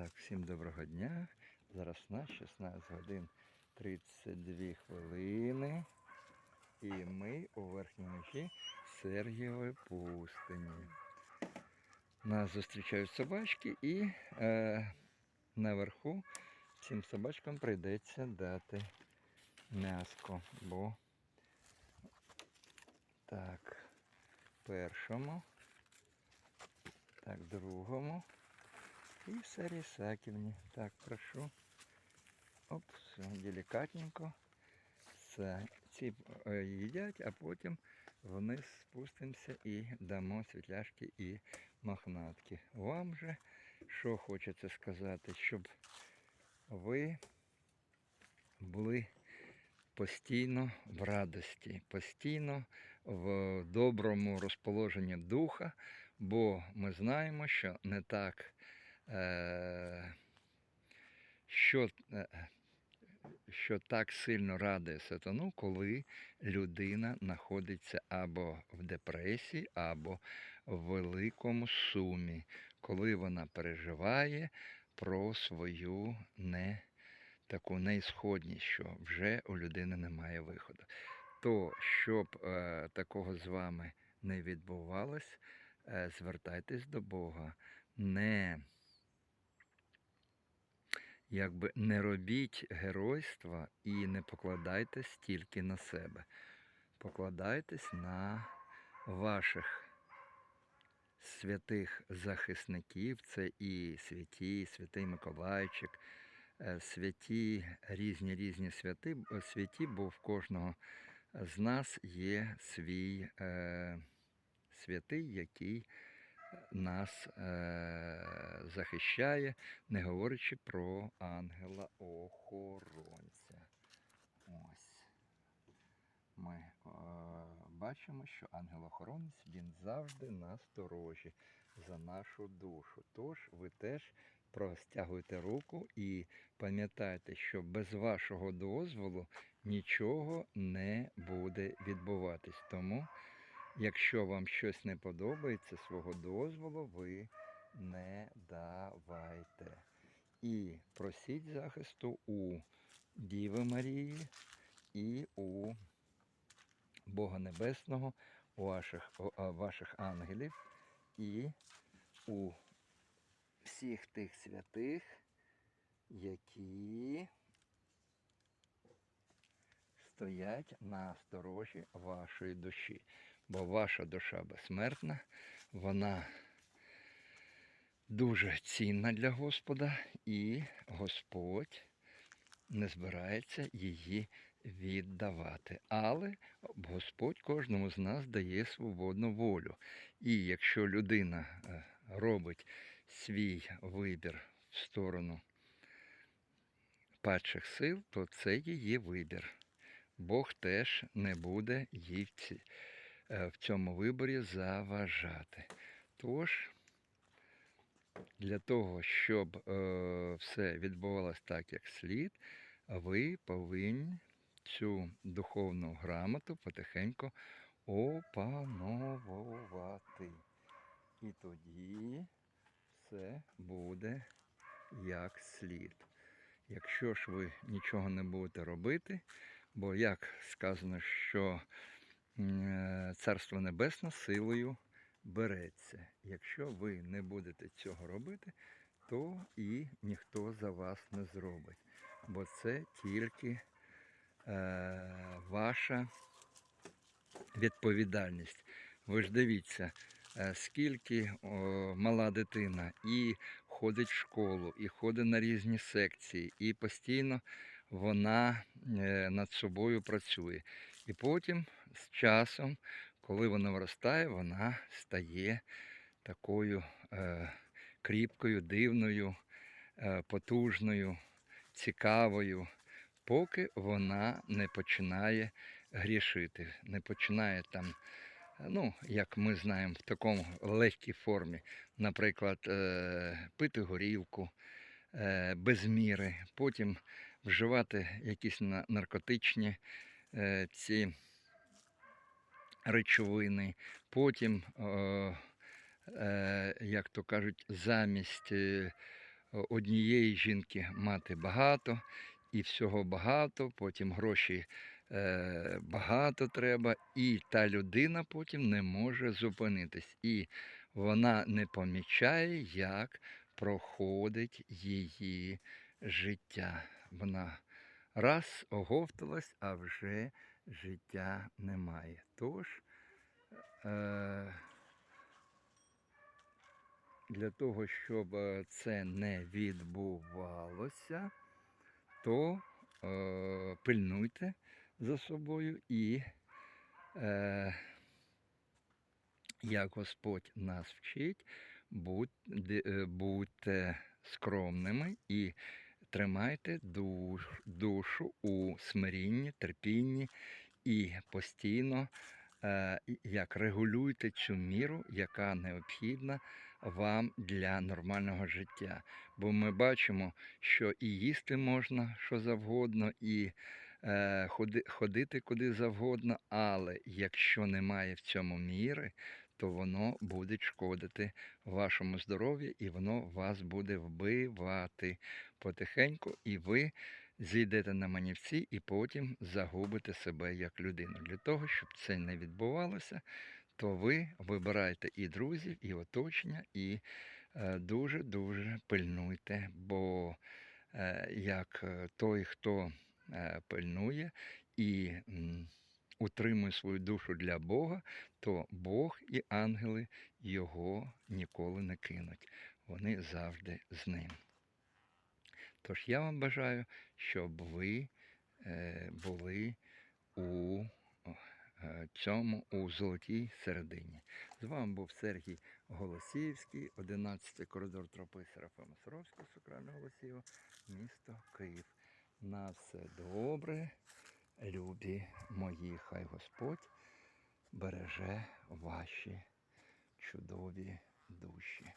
Так, всім доброго дня. Зараз на 16 годин 32 хвилини. І ми у верхній межі Сергієвої пустині. Нас зустрічають собачки і е, наверху цим собачкам прийдеться дати м'яско, бо так, першому, так, другому. І Сарі Саківні. Так, прошу. Оп, все, делікатненько. Ці е, їдять, а потім вниз спустимося і дамо світляшки і мохнатки. Вам же що хочеться сказати, щоб ви були постійно в радості, постійно в доброму розположенні духа, бо ми знаємо, що не так що, е, що так сильно радує сатану, коли людина знаходиться або в депресії, або в великому сумі, коли вона переживає про свою не таку неісходність, що вже у людини немає виходу. То, щоб е, такого з вами не відбувалось, е, звертайтесь до Бога. Не якби не робіть геройства і не покладайтесь тільки на себе. Покладайтесь на ваших святих захисників, це і святі, святий Миколайчик, е, святі, різні різні святи, е, святі, бо в кожного з нас є свій е, святий, який нас е, захищає, не говорячи про ангела-охоронця. Ось. Ми е, бачимо, що ангел-охоронець він завжди на сторожі за нашу душу. Тож ви теж простягуйте руку і пам'ятайте, що без вашого дозволу нічого не буде відбуватись. Тому Якщо вам щось не подобається, свого дозволу ви не давайте. І просіть захисту у Діви Марії і у Бога Небесного, у ваших, ваших ангелів і у всіх тих святих, які стоять на сторожі вашої душі бо ваша душа безсмертна, вона дуже цінна для Господа, і Господь не збирається її віддавати. Але Господь кожному з нас дає свободну волю. І якщо людина е, робить свій вибір в сторону падших сил, то це її вибір. Бог теж не буде їй Е, в цьому виборі заважати. Тож, для того, щоб е, все відбувалося так, як слід, ви повинні цю духовну грамоту потихеньку опановувати. І тоді все буде як слід. Якщо ж ви нічого не будете робити, бо як сказано, що Царство Небесне силою береться. Якщо ви не будете цього робити, то і ніхто за вас не зробить. Бо це тільки е, ваша відповідальність. Ви ж дивіться, е, скільки о, мала дитина і ходить в школу, і ходить на різні секції, і постійно вона е, над собою працює. І потім з часом, коли вона виростає, вона стає такою е, кріпкою, дивною, е, потужною, цікавою, поки вона не починає грішити, не починає там. Ну, як ми знаємо, в такому легкій формі, наприклад, е, пити горілку е, без міри, потім вживати якісь наркотичні е, ці речовини. Потім, е, е, як то кажуть, замість однієї жінки мати багато і всього багато, потім гроші е, багато треба, і та людина потім не може зупинитись. І вона не помічає, як проходить її життя. Вона раз оговталась, а вже життя немає. Тож е, для того, щоб е, це не відбувалося, то е, пильнуйте за собою і е, як Господь нас вчить, е, будьте скромними і тримайте душ, душу у смирінні, терпінні і постійно е, як регулюйте цю міру, яка необхідна вам для нормального життя. Бо ми бачимо, що і їсти можна що завгодно, і е, ходи, ходити куди завгодно, але якщо немає в цьому міри, то воно буде шкодити вашому здоров'ю і воно вас буде вбивати потихеньку, і ви зійдете на манівці і потім загубите себе як людину. Для того, щоб це не відбувалося, то ви вибирайте і друзів, і оточення, і е, дуже-дуже пильнуйте, бо е, як е, той, хто пильнує і утримує свою душу для Бога, то Бог і ангели його ніколи не кинуть. Вони завжди з ним. Тож я вам бажаю, щоб ви е, були у е, цьому у золотій середині. З вами був Сергій Голосіївський, 11 коридор тропи Серафима Саровського, Сакрального Голосієва, місто Київ. На все добре, любі мої, хай Господь береже ваші чудові душі.